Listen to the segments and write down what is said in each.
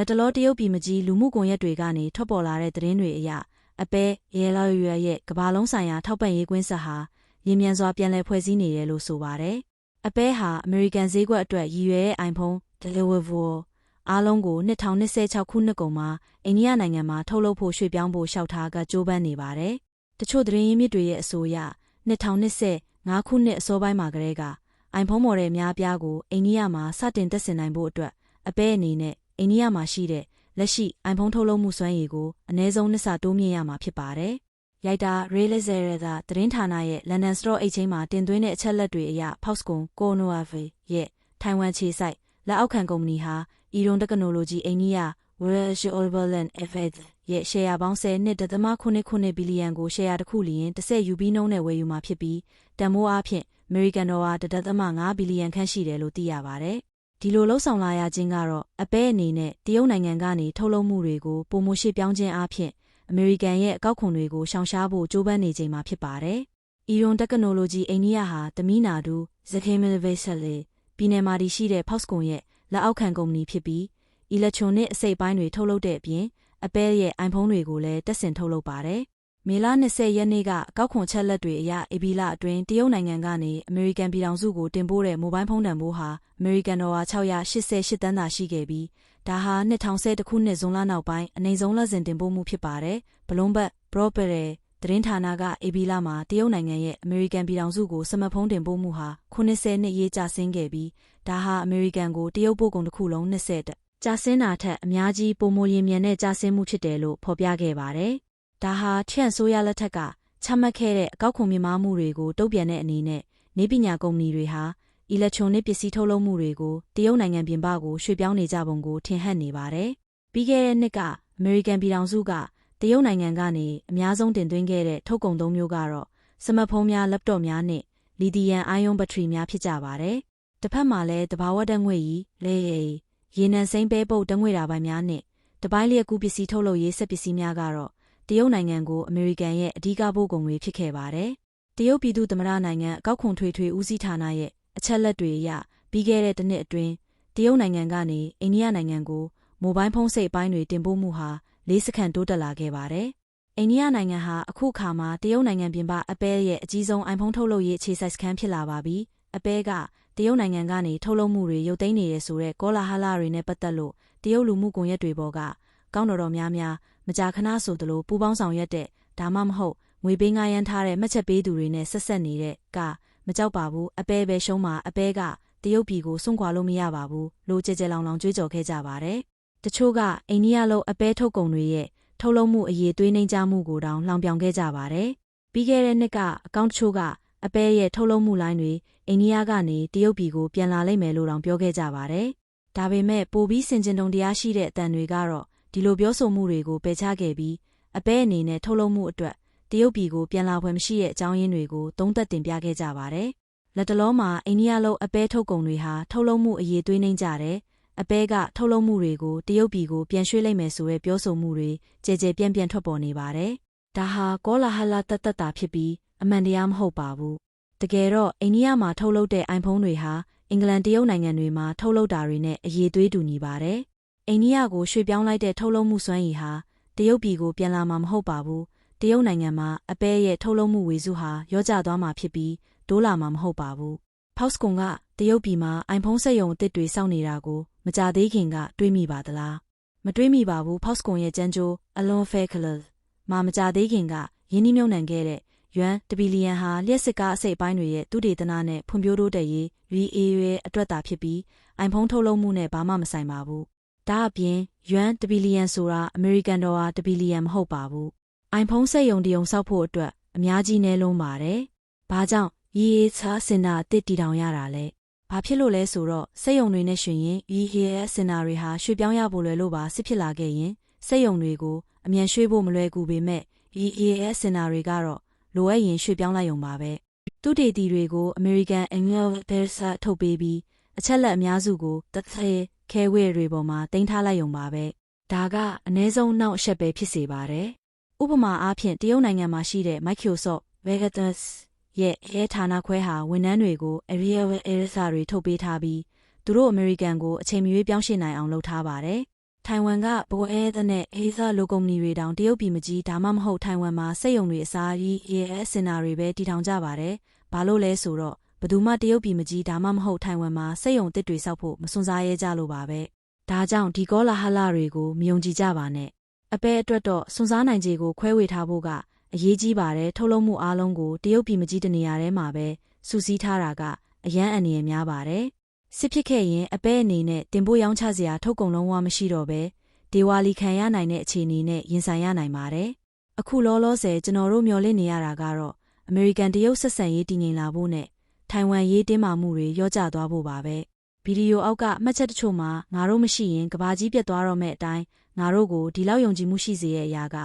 လက်တလောတရုတ်ပြည်မကြီးလူမှုကွန်ရက်တွေကနေထွက်ပေါ်လာတဲ့သတင်းတွေအရအပဲရဲလာရွယ်ရဲ့ကဘာလုံးဆိုင်ရာထောက်ပံ့ရေးကွင်းဆက်ဟာရင်းမြန်စွာပြန်လည်ဖွဲ့စည်းနေတယ်လို့ဆိုပါတယ်။အပဲဟာအမေရိကန်ဈေးကွက်အတွက်ရည်ရွယ်တဲ့ iPhone Deliverable အားလုံးကို2026ခုနှစ်ကုန်မှာအိန္ဒိယနိုင်ငံမှာထုတ်လုပ်ဖို့ရွှေ့ပြောင်းဖို့လျှောက်ထားကကြိုးပမ်းနေပါတယ်။တချို့သတင်းရင်းမြစ်တွေရဲ့အဆိုအရ2025ခုနှစ်အစောပိုင်းမှာကတည်းက iPhone မော်ဒယ်များပြားကိုအိန္ဒိယမှာစတင်တက်ဆင်နိုင်ဖို့အတွက်အပဲအနေနဲ့ အိန္ဒိယမှာရှိတဲ့လက်ရှိ iPhone ထုတ်လုပ်မှုစွမ်းရည်ကိုအနည်းဆုံးနှစ်ဆတိုးမြင့်ရမှာဖြစ်ပါတယ်။ရိုက်တာ Realizer ကသတင်းဌာနရဲ့ London Stock Exchange မှာတင်သွင်းတဲ့အချက်လက်တွေအရ Foxconn Connoisseur ရဲ့ထိုင်ဝမ်ခြေစိုက်လက်အောက်ခံကုမ္ပဏီဟာ Iron Technology အိန္ဒိယ World Land FX ရဲ့ရှယ်ယာပေါင်း10.89ဘီလီယံကိုရှယ်ယာတစ်ခုလျင်10ယူပြီးနှုန်းနဲ့ဝယ်ယူမှာဖြစ်ပြီးတန်မိုးအားဖြင့် American Dollar 1.5ဘီလီယံခန့်ရှိတယ်လို့သိရပါတယ်။ ဒီလိုလှုပ်ဆောင်လာရခြင်းကတော့အပဲအနေနဲ့တရုတ်နိုင်ငံကနေထုတ်လုပ်မှုတွေကိုပုံမရှိပြောင်းခြင်းအပြင်အမေရိကန်ရဲ့အကောက်ခွန်တွေကိုရှောင်ရှားဖို့ကြိုးပမ်းနေချိန်မှာဖြစ်ပါတယ်။ Iron Technology အိန္ဒိယဟာတမီနာဒူ Zakhemelvesale ပြည်နယ်မှာတည်ရှိတဲ့ Foxconn ရဲ့လက်အောက်ခံကုမ္ပဏီဖြစ်ပြီး electronic အစိတ်အပိုင်းတွေထုတ်လုပ်တဲ့အပြင်အပဲရဲ့ iPhone တွေကိုလည်းတက်ဆင်ထုတ်လုပ်ပါတယ်။ မေလ20ရက်နေ့ကကောက်ခွန်ချက်လက်တွေအရအေဘီလာအတွင်းတရုတ်နိုင်ငံကနေအမေရိကန်ပြည်ထောင်စုကိုတင်ပို့တဲ့မိုဘိုင်းဖုန်းတန်ဖိုးဟာအမေရိကန်ဒေါ်လာ688တန်းသာရှိခဲ့ပြီးဒါဟာ2010ခုနှစ်ဇွန်လနောက်ပိုင်းအနိုင်ဆုံးလက်စဉ်တင်ပို့မှုဖြစ်ပါတယ်။ဘလုံးဘတ် Property သတင်းဌာနကအေဘီလာမှာတရုတ်နိုင်ငံရဲ့အမေရိကန်ပြည်ထောင်စုကိုစမတ်ဖုန်းတင်ပို့မှုဟာ90နှစ်ရေးကျဆင်းခဲ့ပြီးဒါဟာအမေရိကန်ကိုတရုတ်ပို့ကုန်တစ်ခုလုံး20တကြာဆင်းတာထက်အများကြီးပိုမိုရင်မြန်တဲ့ကြာဆင်းမှုဖြစ်တယ်လို့ဖော်ပြခဲ့ပါတယ်။ ဒါဟာချန့်ဆိုးရလက်ထက်ကချမှတ်ခဲ့တဲ့အကောက်ခွန်မြင့်မားမှုတွေကိုတုံ့ပြန်တဲ့အနေနဲ့နေပညာကုမ္ပဏီတွေဟာအီလက်ထရွန်နစ်ပစ္စည်းထုတ်လုပ်မှုတွေကိုတရုတ်နိုင်ငံပြင်ပကိုရွှေ့ပြောင်းနေကြပုံကိုထင်ဟပ်နေပါတယ်။ပြီးခဲ့တဲ့နှစ်ကအမေရိကန်ပြည်ထောင်စုကတရုတ်နိုင်ငံကနေအများဆုံးတင်သွင်းခဲ့တဲ့ထုတ်ကုန်သုံးမျိုးကတော့စမတ်ဖုန်းများ၊လပ်တော့များနဲ့လီသီယမ်အိုင်ယွန်ဘက်ထရီများဖြစ်ကြပါတယ်။တစ်ဖက်မှာလည်းတဘာဝဓာတ်ငွေ့ကြီးလဲရေရေနံစိမ်းပဲပုတ်ဓာတ်ငွေ့တာပိုင်းများနဲ့တပိုင်းလျက်ကူးပစ္စည်းထုတ်လုပ်ရေးစက်ပစ္စည်းများကတော့ တရုတ်နိုင်ငံကိုအမေရိကန်ရဲ့အဓိကပို့ကုန်တွေဖြစ်ခဲ့ပါတယ်။တရုတ်ပြည်သူ့သမ္မတနိုင်ငံအကောက်ခွန်ထွေထွေဦးစီးဌာနရဲ့အချက်လက်တွေအရပြီးခဲ့တဲ့တစ်နှစ်အတွင်းတရုတ်နိုင်ငံကနေအိန္ဒိယနိုင်ငံကိုမိုဘိုင်းဖုန်းစိတ်ပိုင်းတွေတင်ပို့မှုဟာ၄စက္ကန့်တိုးတက်လာခဲ့ပါတယ်။အိန္ဒိယနိုင်ငံဟာအခုခါမှာတရုတ်နိုင်ငံပြင်ပအပဲရဲ့အကြီးဆုံး iPhone ထုတ်လုပ်ရေးအခြေစိုက်စခန်းဖြစ်လာပါပြီ။အပဲကတရုတ်နိုင်ငံကနေထုတ်လုပ်မှုတွေရုပ်သိမ်းနေရဆိုတဲ့ကောလာဟလတွေနဲ့ပတ်သက်လို့တရုတ်လူမှုကွန်ရက်တွေပေါ်ကကောင်းတော်တော်များများ မကြာခဏဆိုသလိုပူပေါင်းဆောင်ရွက်တဲ့ဒါမှမဟုတ်ငွေပေးငှားရမ်းထားတဲ့မှတ်ချက်ပေးသူတွေနဲ့ဆက်ဆက်နေတဲ့ကမကြောက်ပါဘူးအပဲပဲရှုံးမှာအပဲကတရုတ်ပြည်ကိုစွန့်ခွာလို့မရပါဘူးလို့ကြဲကြဲလောင်လောင်ကြွေးကြော်ခဲ့ကြပါတယ်တချို့ကအိန္ဒိယလိုအပဲထုတ်ကုန်တွေရဲ့ထုတ်လုပ်မှုအရေးသွေးနှိမ်ကြမှုကိုတောင်လှောင်ပြောင်ခဲ့ကြပါတယ်ပြီးခဲ့တဲ့နှစ်ကအကောင့်တချို့ကအပဲရဲ့ထုတ်လုပ်မှုလိုင်းတွေအိန္ဒိယကနေတရုတ်ပြည်ကိုပြန်လာလိမ့်မယ်လို့တောင်ပြောခဲ့ကြပါတယ်။ဒါပေမဲ့ပိုပြီးစင်ကျင်တုံတရားရှိတဲ့အတန်တွေကတော့ ဒီလိုပြောဆိုမှုတွေကိုပယ်ချခဲ့ပြီးအပဲအနေနဲ့ထုတ်လုပ်မှုအတွက်တရုတ်ပြည်ကိုပြန်လာဖွယ်မရှိတဲ့အကြောင်းရင်းတွေကိုသုံးသပ်တင်ပြခဲ့ကြပါတယ်။လက်တလုံးမှာအိန္ဒိယလိုအပဲထုတ်ကုန်တွေဟာထုတ်လုပ်မှုအရေးသွေးနှိမ့်ကြတယ်။အပဲကထုတ်လုပ်မှုတွေကိုတရုတ်ပြည်ကိုပြန်ရွှေ့လိုက်မယ်ဆိုတဲ့ပြောဆိုမှုတွေကြဲကြဲပြန့်ပြန့်ထွက်ပေါ်နေပါတယ်။ဒါဟာကောလာဟလတတ်တတ်တာဖြစ်ပြီးအမှန်တရားမဟုတ်ပါဘူးတကယ်တော့အိန္ဒိယမှာထုတ်လုပ်တဲ့ iPhone တွေဟာအင်္ဂလန်တရုတ်နိုင်ငံတွေမှာထုတ်လုပ်တာတွေနဲ့အရေးသွေးတူညီပါတယ်။ အိန္ဒိယကိုရွှေ့ပြောင်းလိုက်တဲ့ထုတ်လုပ်မှုစွမ်းရည်ဟာတရုတ်ပြည်ကိုပြန်လာမှာမဟုတ်ပါဘူး။တရုတ်နိုင်ငံမှာအပဲရဲ့ထုတ်လုပ်မှုဝေစုဟာရောကျသွားမှာဖြစ်ပြီးဒိုးလာမှာမဟုတ်ပါဘူး။ Foxconn ကတရုတ်ပြည်မှာ iPhone စက်ရုံအသစ်တွေစောင့်နေတာကိုမကြသေးခင်ကတွေးမိပါသလား။မတွေးမိပါဘူး Foxconn ရဲ့ကြမ်းကြိုး Alon Fairclough မှာမကြသေးခင်ကယင်းနှိမ့်မြုံနှံခဲ့တဲ့ယွမ်တဘီလီယံဟာလျှက်စစ်ကားအစိတ်အပိုင်းတွေရဲ့သူတေသနနဲ့ဖွံ့ဖြိုးတိုးတက်ရေး VA ရဲ့အတွက်သာဖြစ်ပြီး iPhone ထုတ်လုပ်မှုနဲ့ဘာမှမဆိုင်ပါဘူး။ ဒါအပြင်ယွမ်တဘီလီယံဆိုတာအမေရိကန်ဒေါ်လာတဘီလီယံမဟုတ်ပါဘူး။ iPhone စက်ရုံတရုံဆောက်ဖို့အတွက်အများကြီးနဲလုံးပါတယ်။ဘာကြောင့်ရေးချာစင်တာအစ်တီတောင်ရတာလဲ။ဘာဖြစ်လို့လဲဆိုတော့စက်ရုံတွေနဲ့ရှင်ရင် EHS စင်တာတွေဟာရွှေ့ပြောင်းရဖို့လွယ်လို့ပါစစ်ဖြစ်လာခဲ့ရင်စက်ရုံတွေကိုအမြန်ရွှေ့ဖို့မလွယ်ကူပေမဲ့ EHS စင်တာတွေကတော့လိုအပ်ရင်ရွှေ့ပြောင်းလိုက်ရုံပါပဲသူတေတီတွေကို American Angel Versa ထုတ်ပေးပြီးအချက်လက်အများစုကိုတသက် ခဲဝဲတွေပေါ်မှာတင်ထားလိုက်ရုံပါပဲဒါကအ ਨੇ ဆုံးနောက်အချက်ပဲဖြစ်စေပါတယ်ဥပမာအားဖြင့်တရုတ်နိုင်ငံမှာရှိတဲ့ Microsoft Vegatus ရဲ့ရဲဌာနခွဲဟာဝန်ထမ်းတွေကို Arial Elsa တွေထုတ်ပေးထားပြီးသူတို့ American ကိုအချိန်မရွေးပြောင်းရွှေ့နိုင်အောင်လုပ်ထားပါတယ်ထိုင်ဝမ်ကဘိုအဲဒနဲ့အေဇာလိုကုမ္ပဏီတွေတောင်တရုတ်ပြည်မကြီးဒါမှမဟုတ်ထိုင်ဝမ်မှာစက်ရုံတွေအစားကြီး EAS စင်တာတွေပဲတည်ထောင်ကြပါတယ်။ဘာလို့လဲဆိုတော့ ဘယ်သူမှတရုတ်ပြည်မကြီးဒါမှမဟုတ်ထိုင်ဝမ်မှာစက်ရုံတစ်တွေစောက်ဖို့မစွန့်စားရဲကြလို့ပါပဲ။ဒါကြောင့်ဒီကောလာဟလတွေကိုမယုံကြည်ကြပါနဲ့။အပဲအတွက်တော့စွန့်စားနိုင်ခြေကိုခွဲဝေထားဖို့ကအရေးကြီးပါတယ်ထုတ်လုပ်မှုအားလုံးကိုတရုတ်ပြည်မကြီးတနေရာထဲမှာပဲစူးစီးထားတာကအရန်အန္တရာယ်များပါတယ်။စစ်ဖြစ်ခဲ့ရင်အပဲအနေနဲ့တင်ပို့ရောင်းချစရာထုတ်ကုန်လုံးဝမရှိတော့ပဲဒေဝါလီခံရနိုင်တဲ့အခြေအနေနဲ့ရင်ဆိုင်ရနိုင်ပါတယ်။အခုလောလောဆယ်ကျွန်တော်တို့မျှော်လင့်နေရတာကတော့အမေရိကန်တရုတ်ဆက်ဆံရေးတည်ငြိမ်လာဖို့နဲ့ ထိုင်ဝမ်ရေးတင်းမာမှုတွေရောကျသွားဖို့ပါပဲ။ဗီဒီယိုအောက်ကမှတ်ချက်တချို့မှာငါတို့မရှိရင်ကဘာကြီးပြတ်သွားတော့မဲ့အတိုင်းငါတို့ကိုဒီလောက်ယုံကြည်မှုရှိစေရဲ့အရာက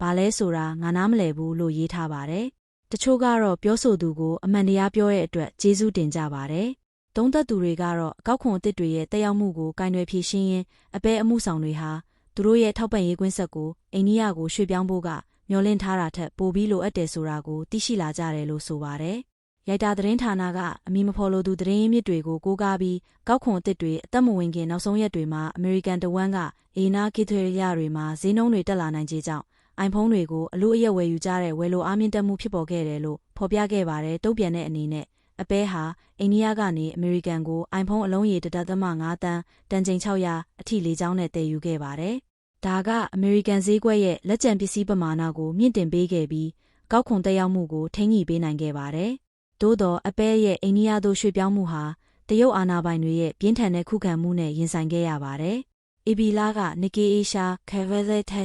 ဘာလဲဆိုတာငါနားမလည်ဘူးလို့ရေးထားပါတယ်။တချို့ကတော့ပြောဆိုသူကိုအမှန်တရားပြောတဲ့အတွက်ကျေးဇူးတင်ကြပါတယ်။သုံးသက်သူတွေကတော့အကောက်ခွန်အစ်စ်တွေရဲ့တက်ရောက်မှုကိုကင်တွယ်ဖြေရှင်းရင်းအပဲအမှုဆောင်တွေဟာသူတို့ရဲ့ထောက်ပံ့ရေးကွင်းဆက်ကိုအိန္ဒိယကိုရွှေ့ပြောင်းဖို့ကမျှော်လင့်ထားတာထက်ပိုပြီးလိုအပ်တယ်ဆိုတာကိုသိရှိလာကြတယ်လို့ဆိုပါတယ်။ ရိုက်တာသတင်းဌာနကအမီမဖော်လိုသူသတင်းရင်းမြစ်တွေကိုကိုးကားပြီးကောက်ခွန်အစ်စ်တွေအသက်မဝင်ခင်နောက်ဆုံးရက်တွေမှာအမေရိကန်တဝန်းကအေနာကီထရီယာတွေမှာဈေးနှုန်းတွေတက်လာနိုင်ခြေကြောင့်အိုင်ဖုန်းတွေကိုအလို့အရက်ဝယ်ယူကြတဲ့ဝယ်လိုအားမြင့်တက်မှုဖြစ်ပေါ်ခဲ့တယ်လို့ဖော်ပြခဲ့ပါတယ်တုံ့ပြန်တဲ့အနေနဲ့အပဲဟာအိန္ဒိယကနေအမေရိကန်ကို iPhone အလုံးရေတစ်သက်မ5တန်းတန်ချိန်600အထိလေးချောင်းနဲ့တည်ယူခဲ့ပါတယ်။ဒါကအမေရိကန်ဈေးကွက်ရဲ့လက်ကျန်ပစ္စည်းပမာဏကိုမြင့်တင်ပေးခဲ့ပြီးကောက်ခွန်တက်ရောက်မှုကိုထိန်းညှိပေးနိုင်ခဲ့ပါတယ်။ သို့သောအပဲရဲ့အိန္ဒိယသို့ရွှေ့ပြောင်းမှုဟာတရုတ်အာဏာပိုင်တွေရဲ့ပြင်းထန်တဲ့ခုခံမှုနဲ့ရင်ဆိုင်ခဲ့ရပါတယ်။။ AB လာက Nikkei Asia Cavalry Thai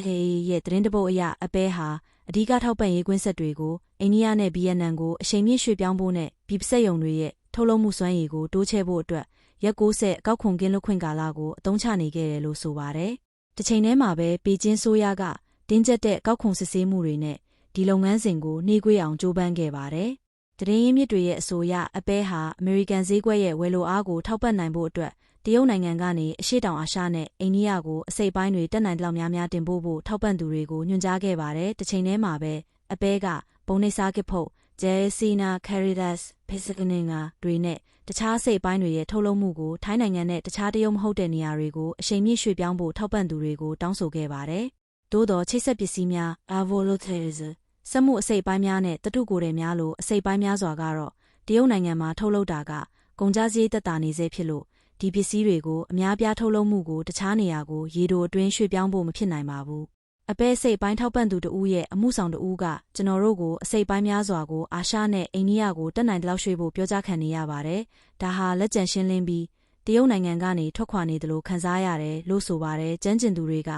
ရဲ့သတင်းတပုတ်အရအပဲဟာအဓိကထောက်ပံ့ရေးကွင်းဆက်တွေကိုအိန္ဒိယနဲ့ဗီယက်နမ်ကိုအချိန်မြင့်ရွှေ့ပြောင်းဖို့နဲ့ပြည်ပစက်ရုံတွေရဲ့ထုတ်လုပ်မှုစွမ်းရည်ကိုတိုးချဲ့ဖို့အတွက်ရက်60အကောက်ခွန်ကင်းလွတ်ခွင့်ကာလကိုအသုံးချနေခဲ့တယ်လို့ဆိုပါတယ်။တစ်ချိန်တည်းမှာပဲပေကျင်းဆိုးရကတင်းကျပ်တဲ့ကောက်ခွန်စစ်ဆေးမှုတွေနဲ့ဒီလုပ်ငန်းစဉ်ကိုနှေးကွေးအောင်ကြိုးပမ်းခဲ့ပါတယ်။ တရင်ရင်းမြစ်တွေရဲ့အဆိုအရအပဲဟာအမေရိကန်ဈေးကွက်ရဲ့ဝယ်လိုအားကိုထောက်ပံ့နိုင်ဖို့အတွက်တရုတ်နိုင်ငံကနေအရှေ့တောင်အာရှနဲ့အိန္ဒိယကိုအစိပ်ပိုင်းတွေတက်နိုင်လောက်များများတင်ပို့ဖို့ထောက်ပံ့သူတွေကိုညွှန်ကြားခဲ့ပါတယ်။တစ်ချိန်တည်းမှာပဲအပဲကဘုံနေစားကစ်ဖို့ဂျယ်စီနာကယ်ရီဒတ်ဖစ်စကနင်နာတွေနဲ့တခြားစိတ်ပိုင်းတွေရဲ့ထုတ်လုပ်မှုကိုထိုင်းနိုင်ငံနဲ့တခြားတရုတ်မဟုတ်တဲ့နေရာတွေကိုအချိန်မြင့်ရွှေ့ပြောင်းဖို့ထောက်ပံ့သူတွေကိုတောင်းဆိုခဲ့ပါတယ်။သို့သောချိတ်ဆက်ပစ္စည်းများ avolotes စက်မှုအစိပ်ပိုင်းများနဲ့တတုကိုယ်တွေများလိုအစိပ်ပိုင်းများစွာကတော့တရုတ်နိုင်ငံမှာထုတ်လုပ်တာကကုန်ကြစည်သက်သာနေစေဖြစ်လို့ဒီပစ္စည်းတွေကိုအများပြားထုတ်လုပ်မှုကိုတခြားနေရာကိုရေတိုအတွင်းရွှေ့ပြောင်းဖို့မဖြစ်နိုင်ပါဘူး။အပဲစိတ်ပိုင်းထောက်ပံ့သူတဦးရဲ့အမှုဆောင်တဦးကကျွန်တော်တို့ကိုအစိတ်ပိုင်းများစွာကိုအာရှနဲ့အိန္ဒိယကိုတက်နိုင်တဲ့လောက်ရွှေ့ဖို့ပြောကြားခံနေရပါတယ်။ဒါဟာလက်ကျန်ရှင်းလင်းပြီးတရုတ်နိုင်ငံကနေထွက်ခွာနေတယ်လို့ခန်းစားရတယ်လို့ဆိုပါတယ်။ကျန်းကျင်သူတွေက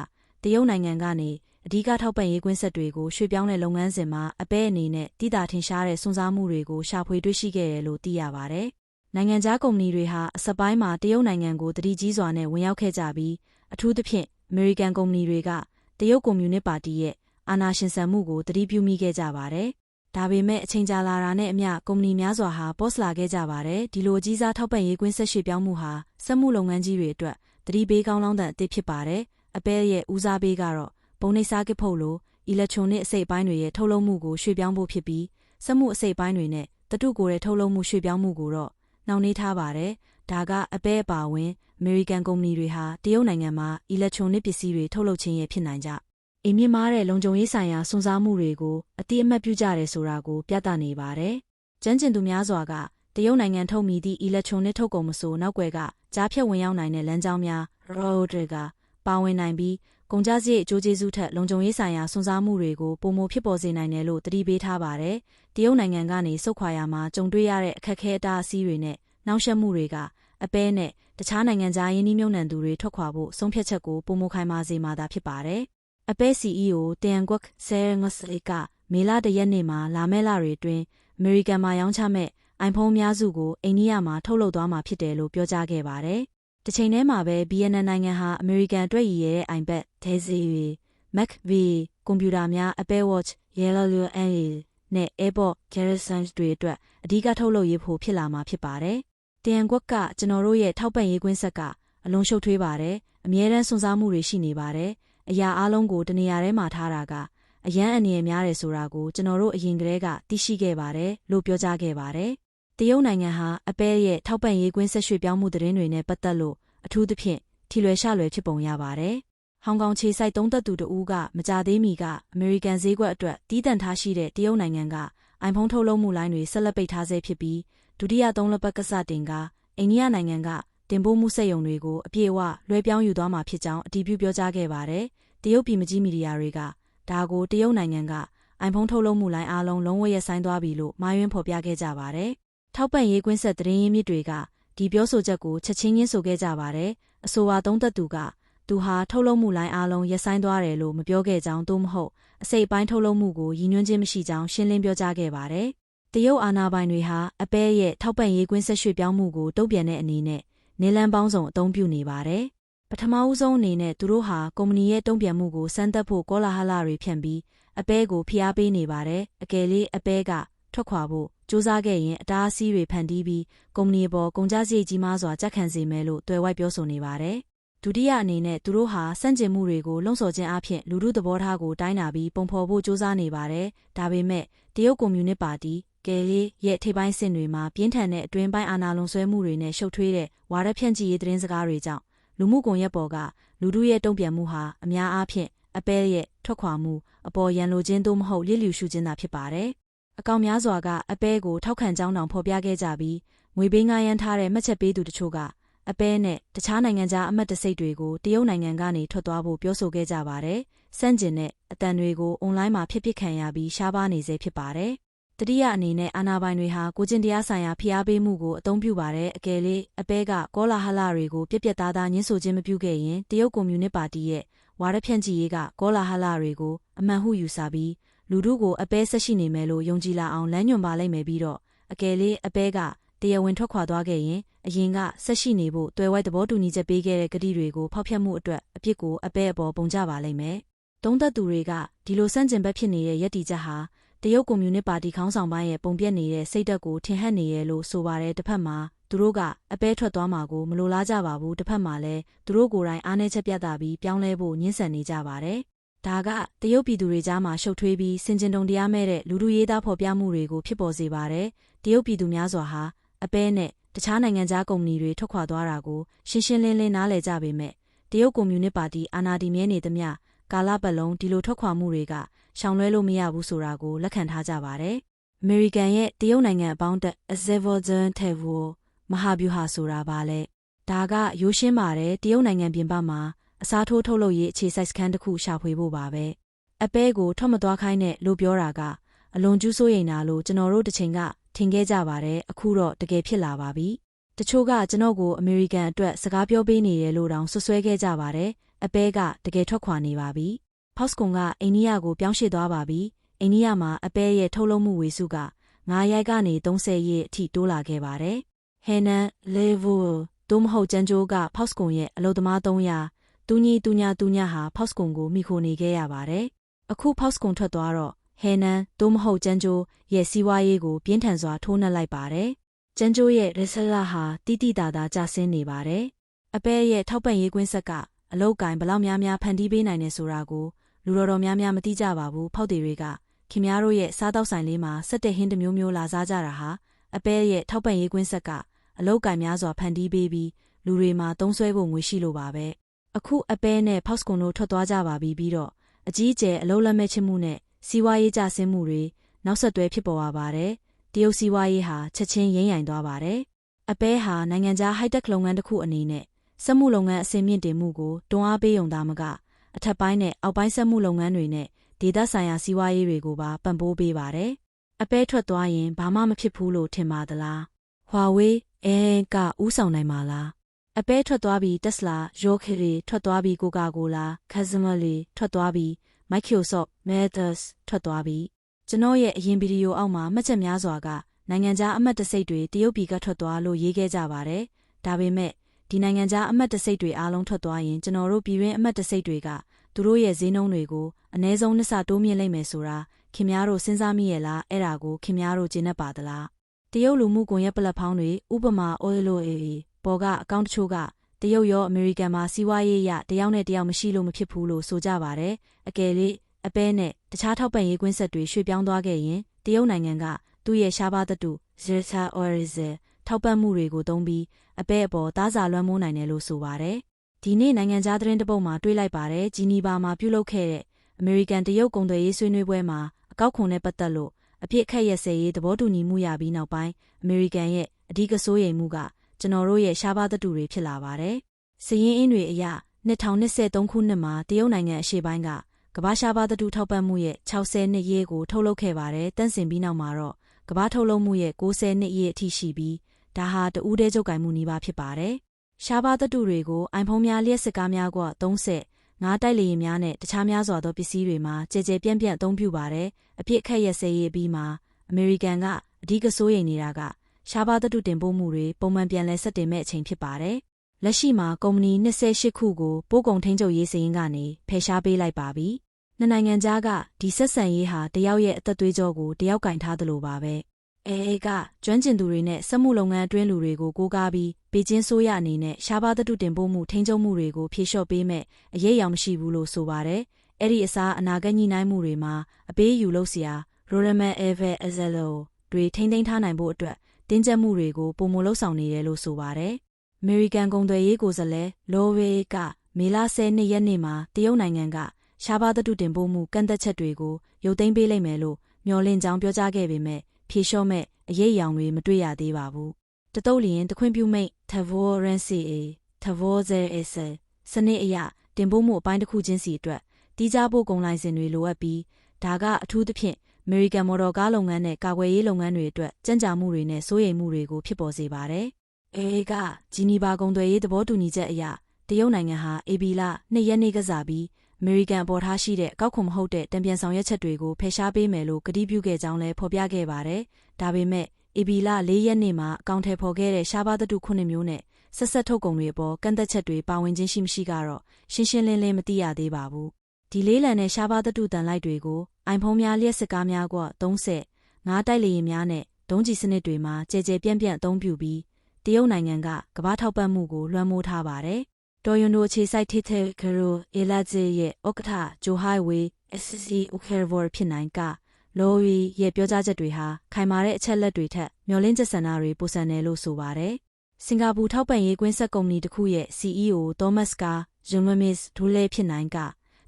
တရုတ်နိုင်ငံကနေ အဓိကထောက်ပံ့ရေးကွင်းဆက်တွေကိုရွှေ့ပြောင်းတဲ့လုပ်ငန်းစဉ်မှာအပဲအနေနဲ့တည်တာထင်ရှားတဲ့စွန့်စားမှုတွေကိုရှာဖွေတွေ့ရှိခဲ့တယ်လို့သိရပါတယ်။နိုင်ငံခြားကုမ္ပဏီတွေဟာအစပိုင်းမှာတရုတ်နိုင်ငံကိုတတိကြီးစွာနဲ့ဝင်ရောက်ခဲ့ကြပြီးအထူးသဖြင့်အမေရိကန်ကုမ္ပဏီတွေကတရုတ်ကွန်မြူနစ်ပါတီရဲ့အာဏာရှင်ဆန်မှုကိုတတိပြုမိခဲ့ကြပါတယ်။ဒါပေမဲ့အချိန်ကြာလာတာနဲ့အမျှကုမ္ပဏီများစွာဟာပေါစလာခဲ့ကြပါတယ်။ဒီလိုအကြီးစားထောက်ပံ့ရေးကွင်းဆက်ရွှေ့ပြောင်းမှုဟာစက်မှုလုပ်ငန်းကြီးတွေအတွက်တတိပေးကောင်းလောင်းတဲ့အသစ်ဖြစ်ပါတယ်။အပဲရဲ့ဦးစားပေးကတော့ ပုံနှိပ်စားကစ်ဖို့လိုအီလက်ထရိုနစ်အစိတ်ပိုင်းတွေရဲ့ထုတ်လုပ်မှုကိုရွှေ့ပြောင်းဖို့ဖြစ်ပြီးစက်မှုအစိတ်ပိုင်းတွေနဲ့တတုကိုယ်ရဲ့ထုတ်လုပ်မှုရွှေ့ပြောင်းမှုကိုတော့နှောင့်နှေးထားပါတယ်။ဒါကအပဲအပါဝင်အမေရိကန်ကုမ္ပဏီတွေဟာတရုတ်နိုင်ငံမှာအီလက်ထရိုနစ်ပစ္စည်းတွေထုတ်လုပ်ခြင်းရဲ့ဖြစ်နိုင်ကြ။အိမ်မြင့်မားတဲ့လုံခြုံရေးဆိုင်ရာစွန့်စားမှုတွေကိုအတိအမှတ်ပြုကြတယ်ဆိုတာကိုပြသနေပါတယ်။ကျန်းကျင်သူများစွာကတရုတ်နိုင်ငံထုတ်မိသည့်အီလက်ထရိုနစ်ထုတ်ကုန်မဆိုနောက်ွယ်ကကြားဖြတ်ဝင်ရောက်နိုင်တဲ့လမ်းကြောင်းများ road တွေကပါဝင်နိုင်ပြီး ကုန်ကြစရိတ်အကျိုးကျေးဇူးထက်လုံခြုံရေးဆိုင်ရာစွန့်စားမှုတွေကိုပုံမဖြစ်ပေါ်စေနိုင်တယ်လို့တတိပေးထားပါတယ်။တရုတ်နိုင်ငံကနေစုခွာရမှာကြုံတွေ့ရတဲ့အခက်အခဲအတားအဆီးတွေနဲ့နှောင့်ယှက်မှုတွေကအပဲနဲ့တခြားနိုင်ငံခြားယင်းနှိမ့်မြုံနှံသူတွေထွက်ခွာဖို့ဆုံးဖြတ်ချက်ကိုပုံမခိုင်မာစေမှာသာဖြစ်ပါတယ်။အပဲ CEO တန်ကွက်ဆဲငစလီကမေလတရက်နေ့မှာလာမဲ့လတွေအတွင်းအမေရိကန်မှာရောင်းချမဲ့ iPhone များစုကိုအိန္ဒိယမှာထုတ်လုပ်သွားမှာဖြစ်တယ်လို့ပြောကြားခဲ့ပါတယ်။ တစ်ချိန်တည်းမှာပဲ BNN နိုင်ငံဟာအမေရိကန်အတွက်ရည်ရဲ့ iPad, Daisy, Mac V ကွန်ပျူတာများ Apple Watch, Yellow L နဲ့ AirPod Garrison တွေအတွက်အဓိကထုတ်လုပ်ရေးဖို့ဖြစ်လာမှာဖြစ်ပါတယ်တယံကွက်ကကျွန်တော်တို့ရဲ့ထောက်ပံ့ရေးကွင်းဆက်ကအလွန်ရှုပ်ထွေးပါတယ်။အမြဲတမ်းစွန့်စားမှုတွေရှိနေပါတယ်။အရာအလုံးကိုတနေရာထဲမှာထားတာကအရန်အနေရများတယ်ဆိုတာကိုကျွန်တော်တို့အရင်ကတည်းကသိရှိခဲ့ပါတယ်လို့ပြောကြားခဲ့ပါတယ်။ တရုတ်နိုင်ငံဟာအပဲရဲ့ထောက်ပံ့ရေးကွင်းဆက်ရွှေ့ပြောင်းမှုသတင်းတွေနဲ့ပတ်သက်လို့အထူးသဖြင့်ထီလွယ်ရှလွယ်ဖြစ်ပုံရပါတယ်ဟောင်ကောင်ခြေစိုက်သုံးသက်သူတဦးကမကြသေးမီကအမေရိကန်ဈေးကွက်အတွက်တီးတန့်ထားရှိတဲ့တရုတ်နိုင်ငံကအိုင်ဖုန်းထုတ်လုပ်မှုလိုင်းတွေဆက်လက်ပိတ်ထားဆဲဖြစ်ပြီးဒုတိယသုံးလက်ပတ်ကစတင်ကအိန္ဒိယနိုင်ငံကတင်ပို့မှုစက်ရုံတွေကိုအပြည့်အဝလွှဲပြောင်းယူသွားမှာဖြစ်ကြောင်းအတည်ပြုပြောကြားခဲ့ပါတယ်။တရုတ်ပြည်မကြီးမီဒီယာတွေကဒါကိုတရုတ်နိုင်ငံကအိုင်ဖုန်းထုတ်လုပ်မှုလိုင်းအားလုံးလုံးဝရပ်ဆိုင်းသွားပြီလို့မှားယွင်းဖော်ပြခဲ့ကြပါတယ်။ ထောက်ပံ့ရေးကွင်းဆက်သတင်းရင်းမြစ်တွေကဒီပြောဆိုချက်ကိုချက်ချင်းရင်းဆိုခဲ့ကြပါတယ်။အဆိုပါသုံးသက်သူကသူဟာထုတ်လုပ်မှုလိုင်းအားလုံးရပ်ဆိုင်းသွားတယ်လို့မပြောခဲ့ကြောင်းသို့မဟုတ်အစိပ်ပိုင်းထုတ်လုပ်မှုကိုရည်ညွှန်းခြင်းမရှိကြောင်းရှင်းလင်းပြောကြားခဲ့ပါတယ်။တရုတ်အာဏာပိုင်တွေဟာအပဲရဲ့ထောက်ပံ့ရေးကွင်းဆက်ရွှေ့ပြောင်းမှုကိုတုံ့ပြန်တဲ့အနေနဲ့နေလန်းပေါင်းစုံအသုံးပြုနေပါတယ်။ပထမဦးဆုံးအနေနဲ့သူတို့ဟာကုမ္ပဏီရဲ့တုံ့ပြန်မှုကိုစမ်းသပ်ဖို့ကောလာဟလတွေဖြန့်ပြီးအပဲကိုဖိအားပေးနေပါတယ်။အကယ်လေးအပဲကထွက်ခွာဖို့ စူးစမ်းခဲ့ရင်အတားအဆီးတွေဖန်တီးပြီးကုမ္ပဏီပေါ်ကုန်ကျစရိတ်ကြီးမားစွာကြက်ခံစေမယ်လို့တွေ့ဝိုက်ပြောဆိုနေပါတယ်။ဒုတိယအနေနဲ့သူတို့ဟာစန့်ကျင်မှုတွေကိုလှုံ့ဆော်ခြင်းအပြင်လူမှုသဘောထားကိုတိုင်းတာပြီးပုံဖော်ဖို့စူးစမ်းနေပါတယ်။ဒါပေမဲ့တရုတ်ကွန်မြူနစ်ပါတီကယ်လေးရဲ့ထိပ်ပိုင်းစင်တွေမှာပြင်းထန်တဲ့အတွင်းပိုင်းအာဏာလွန်ဆွဲမှုတွေနဲ့ရှုပ်ထွေးတဲ့ဝါဒဖြန့်ချီရေးသတင်းစကားတွေကြောင့်လူမှုကွန်ရက်ပေါ်ကလူထုရဲ့တုံ့ပြန်မှုဟာအများအားဖြင့်အပဲရဲ့ထွက်ခွာမှုအပေါ်ရန်လိုခြင်းသို့မဟုတ်လျစ်လျူရှုခြင်းသာဖြစ်ပါတယ်။ အကောင်များစွာကအပဲကိုထောက်ခံကြောင်းတောင်ဖော်ပြခဲ့ကြပြီးငွေပေးငှားရမ်းထားတဲ့မှတ်ချက်ပေးသူတချို့ကအပဲနဲ့တခြားနိုင်ငံခြားအမတ်တစိတ်တွေကိုတရုတ်နိုင်ငံကနေထွက်သွားဖို့ပြောဆိုခဲ့ကြပါတယ်။စန့်ကျင်တဲ့အတန်တွေကိုအွန်လိုင်းမှာဖြစ်ဖြစ်ခံရပြီးရှားပါနေစေဖြစ်ပါတယ်။တတိယအနေနဲ့အာနာပိုင်တွေဟာကိုကျင်တရားဆိုင်ရာဖိအားပေးမှုကိုအသုံးပြုပါတယ်အကယ်လေးအပဲကကောလာဟလတွေကိုပြက်ပြက်သားသားညှင်းဆိုခြင်းမပြုခဲ့ရင်တရုတ်ကွန်မြူနစ်ပါတီရဲ့ဝါရဖြန့်ချီရေးကကောလာဟလတွေကိုအမှန်ဟုယူဆပြီး လူထုကိုအပဲဆက်ရှိနေမယ်လို့ယုံကြည်လာအောင်လမ်းညွှန်ပါလိမ့်မယ်ပြီးတော့အကယ်လေးအပဲကတရားဝင်ထွက်ခွာသွားခဲ့ရင်အရင်ကဆက်ရှိနေဖို့တွယ်ဝိုက်သဘောတူညီချက်ပေးခဲ့တဲ့ကတိတွေကိုဖောက်ဖျက်မှုအတွက်အပြစ်ကိုအပဲအပေါ်ပုံကြပါလိမ့်မယ်။သုံးသက်သူတွေကဒီလိုစန့်ကျင်ဘက်ဖြစ်နေတဲ့ယက်တီချက်ဟာတရုတ်ကွန်မြူနစ်ပါတီခေါင်းဆောင်ပိုင်းရဲ့ပုံပြက်နေတဲ့စိတ်ဓာတ်ကိုထင်ဟပ်နေရလို့ဆိုပါတယ်တစ်ဖက်မှာသူတို့ကအပဲထွက်သွားမှာကိုမလိုလားကြပါဘူးတစ်ဖက်မှာလည်းသူတို့ကိုယ်တိုင်အားနည်းချက်ပြသပြီးပြောင်းလဲဖို့ညှင်းဆန်နေကြပါတယ် ဒါကတရုတ်ပြည်သူတွေကြားမှာရှုပ်ထွေးပြီးစင်ကျင်တုံတရားမဲ့တဲ့လူလူရေးသားဖော်ပြမှုတွေကိုဖြစ်ပေါ်စေပါတယ်တရုတ်ပြည်သူများစွာဟာအပဲနဲ့တခြားနိုင်ငံခြားကုမ္ပဏီတွေထွက်ခွာသွားတာကိုရှင်းရှင်းလင်းလင်းနားလည်ကြပေမဲ့တရုတ်ကွန်မြူနစ်ပါတီအာဏာတည်မြဲနေသမျှကာလပတ်လုံးဒီလိုထွက်ခွာမှုတွေကရှောင်လွှဲလို့မရဘူးဆိုတာကိုလက်ခံထားကြပါတယ်။အမေရိကန်ရဲ့တရုတ်နိုင်ငံအပေါင်းတက် Azerbaijan Tevo မဟာဗျူဟာဆိုတာပါလေ။ဒါကရိုးရှင်းပါတယ်တရုတ်နိုင်ငံပြင်ပမှာ အစားထိုးထုတ်လုပ်ရေးအခြေစိုက်စခန်းတစ်ခုရှာဖွေဖို့ပါပဲ။အပဲကိုထွက်မသွားခိုင်းတဲ့လို့ပြောတာကအလွန်ကျူးစိုးရိမ်တာလို့ကျွန်တော်တို့တစ်ချိန်ကထင်ခဲ့ကြပါတယ်အခုတော့တကယ်ဖြစ်လာပါပြီ။တချို့ကကျွန်တော်ကိုအမေရိကန်အတွက်စကားပြောပေးနေတယ်လို့တောင်ဆွဆွဲခဲ့ကြပါတယ်။အပဲကတကယ်ထွက်ခွာနေပါပြီ။ဖောက်စကွန်ကအိန္ဒိယကိုပြောင်းရွှေ့သွားပါပြီ။အိန္ဒိယမှာအပဲရဲ့ထုတ်လုပ်မှုဝေစုက9ရိုက်ကနေ30ရက်အထိတိုးလာခဲ့ပါတယ်။ဟဲနန်လေဗူသို့မဟုတ်ကျန်ဂျိုးကဖောက်စကွန်ရဲ့အလုပ်သမား300 တူညီတူညာတူညာဟာဖောက်စကွန်ကိုမိခိုနေခဲ့ရပါတယ်။အခုဖောက်စကွန်ထွက်သွားတော့ဟဲနန်သို့မဟုတ်ကျန်ဂျိုးရဲ့စီးပွားရေးကိုပြင်းထန်စွာထိုးနှက်လိုက်ပါတယ်။ကျန်ဂျိုးရဲ့ရက်ဆလာဟာတိတိတာတာကျဆင်းနေပါတယ်။အပဲရဲ့ထောက်ပံ့ရေးကွင်းဆက်ကအလောက်ကင်ဘလောက်များများဖန်တီးပေးနိုင်နေဆိုတာကိုလူတော်တော်များများမသိကြပါဘူးဖောက်တွေတွေကခင်များတို့ရဲ့စားတောက်ဆိုင်လေးမှာစက်တဲ့ဟင်းတစ်မျိုးမျိုးလာစားကြတာဟာအပဲရဲ့ထောက်ပံ့ရေးကွင်းဆက်ကအလောက်ကင်များစွာဖန်တီးပေးပြီးလူတွေမှာသုံးဆွဲဖို့ငွေရှိလို့ပါပဲ အခုအပဲနဲ့ဖောက်စကွန်တို့ထွက်သွားကြပါပြီပြီးတော့အကြီးကျယ်အလုံးလက်မဲ့ချစ်မှုနဲ့စီးပွားရေးကျဆင်းမှုတွေနောက်ဆက်တွဲဖြစ်ပေါ်လာပါတယ်တရုတ်စီးပွားရေးဟာချက်ချင်းရိမ့်ရိုင်သွားပါတယ်အပဲဟာနိုင်ငံခြားဟိုက်တက်လုပ်ငန်းတစ်ခုအနေနဲ့စက်မှုလုပ်ငန်းအဆင့်မြင့်တင်မှုကိုတွန်းအားပေးုံသာမကအထက်ပိုင်းနဲ့အောက်ပိုင်းစက်မှုလုပ်ငန်းတွေနဲ့ဒေသဆိုင်ရာစီးပွားရေးတွေကိုပါပံ့ပိုးပေးပါတယ်။အပဲထွက်သွားရင်ဘာမှမဖြစ်ဘူးလို့ထင်ပါသလား။ Huawei အဲကဥဆောင်နိုင်မှာလား။ အပဲထွက်သွားပြီး Tesla, Yokohama ထွက်သွားပြီး Coca-Cola, Casamale ထွက်သွားပြီး Microsoft, Mathers ထွက်သွားပြီးကျွန်တော်ရဲ့အရင်ဗီဒီယိုအောက်မှာမှတ်ချက်များစွာကနိုင်ငံခြားအမတ်တစိတ်တွေတရုတ်ပြည်ကထွက်သွားလို့ရေးခဲ့ကြပါတယ်။ဒါပေမဲ့ဒီနိုင်ငံခြားအမတ်တစိတ်တွေအားလုံးထွက်သွားရင်ကျွန်တော်တို့ပြည်တွင်းအမတ်တစိတ်တွေကသူတို့ရဲ့ဈေးနှုန်းတွေကိုအနည်းဆုံးနှစ်ဆတိုးမြင့်လိုက်မယ်ဆိုတာခင်များတို့စဉ်းစားမိရဲ့လားအဲ့ဒါကိုခင်များတို့ကျင့်တတ်ပါသလားတရုတ်လူမှုကွန်ရက်ပလက်ဖောင်းတွေဥပမာ Oilo AA ပေါ်ကအကောင့်တချို့ကတရုတ်ရောအမေရိကန်မှာစီးပွားရေးရတယောက်နဲ့တယောက်မရှိလို့မဖြစ်ဘူးလို့ဆိုကြပါတယ်အကယ်၍အပဲနဲ့တခြားထောက်ပံ့ရေးကွင်းဆက်တွေရွှေ့ပြောင်းသွားခဲ့ရင်တရုတ်နိုင်ငံကသူ့ရဲ့ရှားပါးသတ္တု Zeta Orizel ထောက်ပံ့မှုတွေကိုသုံးပြီးအပဲ့အပေါ်သားစာလွှမ်းမိုးနိုင်တယ်လို့ဆိုပါတယ်ဒီနေ့နိုင်ငံခြားသတင်းတစ်ပုဒ်မှာတွေ့လိုက်ပါတယ်ဂျီနီဗာမှာပြုလုပ်ခဲ့တဲ့အမေရိကန်တရုတ်ကုန်သွယ်ရေးဆွေးနွေးပွဲမှာအကောက်ခွန်နဲ့ပတ်သက်လို့အဖြစ်အခက်ရစဲရေးသဘောတူညီမှုရပြီးနောက်ပိုင်းအမေရိကန်ရဲ့အဓိကစိုးရိမ်မှုက ကျွန်တော်တို့ရဲ့ရှားပါးသတ္တုတွေဖြစ်လာပါတယ်။စည်ရင်းအင်းတွေအရ2023ခုနှစ်မှာတရုတ်နိုင်ငံအရှေ့ပိုင်းကကမ္ဘာရှားပါးသတ္တုထောက်ပံ့မှုရဲ့60နှစ်ရေးကိုထုတ်လုပ်ခဲ့ပါတယ်။တန့်စင်ပြီးနောက်မှာတော့ကမ္ဘာထုတ်လုပ်မှုရဲ့60နှစ်ရေးအထိရှိပြီးဒါဟာတဦးတည်းချုပ်ကိုင်မှုနှီးပါဖြစ်ပါတယ်။ရှားပါးသတ္တုတွေကိုအိုင်ဖုန်းများလျှက်စစ်ကားများက30ငါးတိုက်လေယာဉ်များနဲ့တခြားများစွာသောပစ္စည်းတွေမှာကြဲကြဲပြန့်ပြန့်အသုံးပြုပါတယ်။အပြစ်အခက်ရစဲရေးအပြီးမှာအမေရိကန်ကအဓိကစိုးရိမ်နေတာက ရှားပါးသတ္တုတင်ပို့မှုတွေပုံမှန်ပြန်လည်ဆက်တင်မဲ့အချိန်ဖြစ်ပါတယ်။လက်ရှိမှာကုမ္ပဏီ28ခုကိုပို့ကုန်ထိန်းချုပ်ရေးစည်းရင်းကနေဖယ်ရှားပေးလိုက်ပါပြီ။နှစ်နိုင်ငံကြားကဒီဆက်ဆံရေးဟာတယောက်ရဲ့အသက်သွေးကြောကိုတယောက်ကင်ထားသလိုပါပဲ။အဲအဲကကျွမ်းကျင်သူတွေနဲ့စက်မှုလုပ်ငန်းအတွင်းလူတွေကိုကိုးကားပြီးပေကျင်းဆိုးရအနေနဲ့ရှားပါးသတ္တုတင်ပို့မှုထိန်းချုပ်မှုတွေကိုဖြေလျှော့ပေးမဲ့အရေးအယောင်မရှိဘူးလို့ဆိုပါတယ်။အဲ့ဒီအစားအနာဂတ်ညှိနှိုင်းမှုတွေမှာအပေးယူလို့စရာ Roraman Ever Azelo တွေထိန်းသိမ်းထားနိုင်ဖို့အတွက် တင်းကျပ်မှုတွေကိုပုံမလှုပ်ဆောင်နေတယ်လို့ဆိုပါတယ်။ American ကုန်သွယ်ရေးကိုယ်စားလှယ် Lowe ကမေလ10ရက်နေ့မှာ တရုတ်နိုင်ငံက ရှားပါးသတ္တုတင်ပို့မှု ကန့်သက်ချက်တွေကို ရုပ်သိမ်းပေးလိုက်မယ်လို့ မျှော်လင့်ကြောင်းပြောကြားခဲ့ပေမဲ့ ဖြေလျှော့မဲ့အရေးအယောင်တွေ မတွေ့ရသေးပါဘူး။တတုတ်လျင် တခွင့်ပြုမိတ် Tavorency A Tavozer စနစ်အရ တင်ပို့မှုအပိုင်းတစ်ခုချင်းစီအတွက်တီးခြားဖို့ကုန်လိုင်စင်တွေ လိုအပ်ပြီး ဒါက အထူးသဖြင့် American မော်တော်ကားလုပ်ငန်းနဲ့ကာကွယ်ရေးလုပ်ငန်းတွေအတွက်ကြံ့ကြာမှုတွေနဲ့စိုးရိမ်မှုတွေကိုဖြစ်ပေါ်စေပါတယ်။အေကဂျီနီဗာကုန်သွယ်ရေးသဘောတူညီချက်အရတရုတ်နိုင်ငံဟာအေဘီလာနှစ်ရက်နေ့ကစားပြီးအမေရိကန်ပေါ်ထားရှိတဲ့အကောက်ခွန်မဟုတ်တဲ့တံပြန်ဆောင်ရွက်ချက်တွေကိုဖယ်ရှားပေးမယ်လို့ကတိပြုခဲ့ကြောင်းလည်းဖော်ပြခဲ့ပါတယ်။ဒါပေမဲ့အေဘီလာ၄ရက်နေ့မှာအကောင့်ထဲဖော်ခဲ့တဲ့ရှားပါးသတ္တုခုနှစ်မျိုးနဲ့ဆက်ဆက်ထုတ်ကုန်တွေအပေါ်ကန့်သက်ချက်တွေပါဝင်ခြင်းရှိမရှိကတော့ရှင်းရှင်းလင်းလင်းမသိရသေးပါဘူး။ ဒီလေးလံတဲ့ရှားပါးသတ္တုတန်လိုက်တွေကိုအိုင်ဖုန်းများလျှက်စစ်ကားများက30ငါးတိုက်လေယာဉ်များနဲ့ဒုံးကျည်စနစ်တွေမှာကြဲကြဲပြန့်ပြန့်အသုံးပြုပြီးတရုတ်နိုင်ငံကကမ္ဘာထောက်ပံ့မှုကိုလွှမ်းမိုးထားပါတယ်။တော်ယွန်တို့အခြေစိုက်ထိတဲ့ဂရိုအေလာဂျေရဲ့ဥက္ကဋ္ဌဂျိုဟိုင်ဝေး SCC ဥခေဗော်ဖြစ်နိုင်ကလော်ရီရဲ့ပြောကြားချက်တွေဟာခိုင်မာတဲ့အချက်လက်တွေထက်မျောလင်းချက်ဆန္ဒတွေပိုဆန်တယ်လို့ဆိုပါတယ်။စင်ကာပူထောက်ပံ့ရေးကွင်းဆက်ကုမ္ပဏီတစ်ခုရဲ့ CEO သောမတ်ကာဂျွန်မမစ်ဒူလဲဖြစ်နိုင်က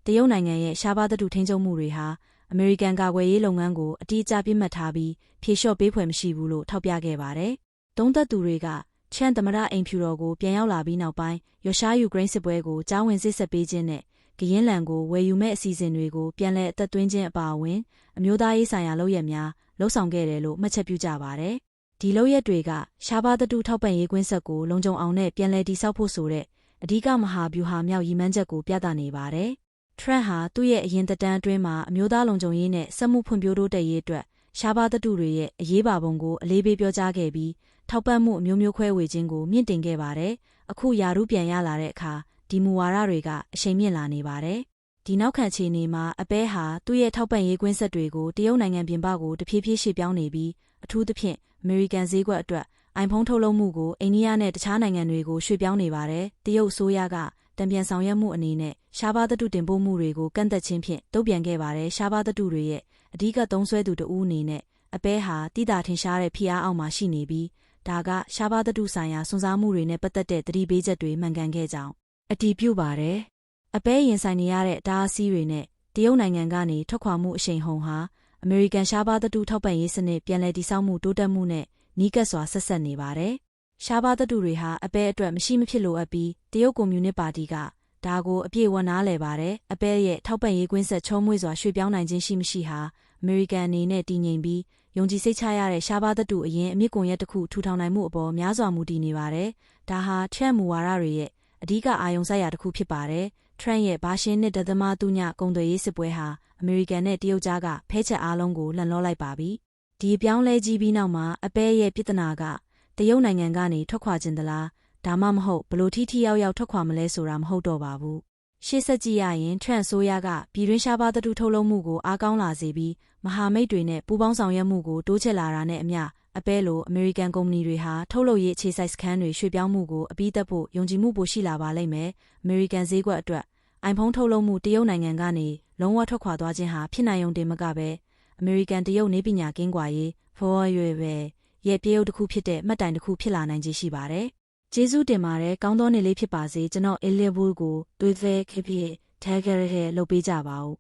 တရုတ်နိုင်ငံရဲ့ရှားပါးသတ္တုထိန်းချုပ်မှုတွေဟာအမေရိကန်ကာကွယ်ရေးလုပ်ငန်းကိုအတိအကျပြစ်မှတ်ထားပြီးဖြေလျှော့ပေးဖွယ်မရှိဘူးလို့ထောက်ပြခဲ့ပါတယ်။သုံးသက်သူတွေကချန်သမရအိမ်ဖြူတော်ကိုပြန်ရောက်လာပြီးနောက်ပိုင်းရုရှားယူကရိန်းစစ်ပွဲကိုကြားဝင်စစ်ဆက်ပေးခြင်းနဲ့ဂယင်းလန်ကိုဝယ်ယူမဲ့အစီအစဉ်တွေကိုပြန်လည်အသက်သွင်းခြင်းအပါအဝင်အမျိုးသားရေးဆိုင်ရာလုပ်ရက်များလှုပ်ဆောင်ခဲ့တယ်လို့မှတ်ချက်ပြုကြပါတယ်။ဒီလုပ်ရက်တွေကရှားပါးသတ္တုထောက်ပံ့ရေးကွင်းဆက်ကိုလုံခြုံအောင်နဲ့ပြန်လည်တည်ဆောက်ဖို့ဆိုတဲ့အဓိကမဟာဗျူဟာမြောက်ရည်မှန်းချက်ကိုပြသနေပါတယ်။ Trump ဟာသူ့ရဲ့အရင်သက်တမ်းအတွင်းမှာအမျိုးသားလုံခြုံရေးနဲ့စက်မှုဖွံ့ဖြိုးတိုးတက်ရေးအတွက်ရှားပါးသတ္တုတွေရဲ့အရေးပါပုံကိုအလေးပေးပြောကြားခဲ့ပြီးထောက်ပံ့မှုအမျိုးမျိုးခွဲဝေခြင်းကိုမြင့်တင်ခဲ့ပါတယ်။အခုယာရုပြန်ရလာတဲ့အခါဒီမူဝါဒတွေကအရှိန်မြင့်လာနေပါတယ်။ဒီနောက်ခံခြေအနေမှာအပဲဟာသူ့ရဲ့ထောက်ပံ့ရေးကွင်းဆက်တွေကိုတရုတ်နိုင်ငံပြင်ပကိုတဖြည်းဖြည်းရှေ့ပြောင်းနေပြီးအထူးသဖြင့်အမေရိကန်ဈေးကွက်အတွက်အိုင်ဖုန်းထုတ်လုပ်မှုကိုအိန္ဒိယနဲ့တခြားနိုင်ငံတွေကိုရွှေ့ပြောင်းနေပါတယ်။တရုတ်အစိုးရကတံပြန်ဆောင်ရွက်မှုအနေနဲ့ ရှားပါးသတ္တုတင်ပို့မှုတွေကိုကန့်သက်ခြင်းဖြင့်တုံ့ပြန်ခဲ့ပါတယ်။ရှားပါးသတ္တုတွေရဲ့အဓိကသုံးစွဲသူတဦးအနေနဲ့အပဲဟာတိတာထင်ရှားတဲ့ဖိအားအောက်မှာရှိနေပြီးဒါကရှားပါးသတ္တုဆိုင်ရာစွန့်စားမှုတွေနဲ့ပတ်သက်တဲ့သတိပေးချက်တွေမှန်ကန်ခဲ့ကြောင်းအတည်ပြုပါတယ်။အပဲရင်ဆိုင်နေရတဲ့တားအဆီးတွေနဲ့တရုတ်နိုင်ငံကနေထွက်ခွာမှုအရှိန်ဟုန်ဟာအမေရိကန်ရှားပါးသတ္တုထောက်ပံ့ရေးစနစ်ပြန်လည်တည်ဆောက်မှုတိုးတက်မှုနဲ့နီးကပ်စွာဆက်ဆက်နေပါတယ်။ရှားပါးသတ္တုတွေဟာအပဲအတွက်မရှိမဖြစ်လိုအပ်ပြီးတရုတ်ကွန်မြူနစ်ပါတီက ဒါကိုအပြည့်အဝနားလည်ပါတယ်။အပဲရဲ့ထောက်ပံ့ရေးကွင်းဆက်ချုံးမွေ့စွာရွှေ့ပြောင်းနိုင်ခြင်းရှိမရှိဟာအမေရိကန်အနေနဲ့တည်ငြိမ်ပြီးယုံကြည်စိတ်ချရတဲ့ရှားပါးသတ္တုအရင်အမြင့်ကွန်ရက်တစ်ခုထူထောင်နိုင်မှုအပေါ်များစွာမူတည်နေပါတယ်။ဒါဟာထရက်မူဝါဒတွေရဲ့အဓိကအာရုံစိုက်ရာတစ်ခုဖြစ်ပါတယ်။ Trump ရဲ့ဘာရှင်းနှစ်ဒသမတူညကုန်သွယ်ရေးစစ်ပွဲဟာအမေရိကန်နဲ့တရုတ်ကြားကဖဲချက်အားလုံးကိုလှန်လောလိုက်ပါပြီ။ဒီပြောင်းလဲကြီးပြီးနောက်မှာအပဲရဲ့ပြဿနာကတရုတ်နိုင်ငံကနေထွက်ခွာခြင်းသလား ဒါမှမဟုတ်ဘလို့ထိထိရောက်ရောက်ထွက်ခွာမလဲဆိုတာမဟုတ်တော့ပါဘူး။ရှေ့ဆက်ကြည့်ရရင်ထရန့်ဆိုးရကပြည်တွင်းရှားပါးသတ္တုထုတ်လုပ်မှုကိုအားကောင်းလာစေပြီးမဟာမိတ်တွေနဲ့ပူးပေါင်းဆောင်ရွက်မှုကိုတိုးချဲ့လာတာနဲ့အမျှအပဲလိုအမေရိကန်ကုမ္ပဏီတွေဟာထုတ်လုပ်ရေးအခြေစိုက်စခန်းတွေရွှေ့ပြောင်းမှုကိုအပြီးသက်ဖို့ယုံကြည်မှုပိုရှိလာပါလိမ့်မယ်။အမေရိကန်ဈေးကွက်အတွက်အိုင်ဖုန်းထုတ်လုပ်မှုတရုတ်နိုင်ငံကနေလုံးဝထွက်ခွာသွားခြင်းဟာဖြစ်နိုင်ုံတင်မကပဲအမေရိကန်တရုတ်နေပညာကင်းကွာရေးဖော်ရွယ်ပဲရဲ့ပြေရုပ်တစ်ခုဖြစ်တဲ့မှတ်တိုင်တစ်ခုဖြစ်လာနိုင်ခြေရှိပါတယ်။ ကျေးဇူးတင်ပါတယ်ကောင်းသောနေ့လေးဖြစ်ပါစေကျွန်တော် Elliot Wood ကိုသွေးသေးခေဖြစ်ထဲခဲ့ရတဲ့လုပ်ပေးကြပါဦး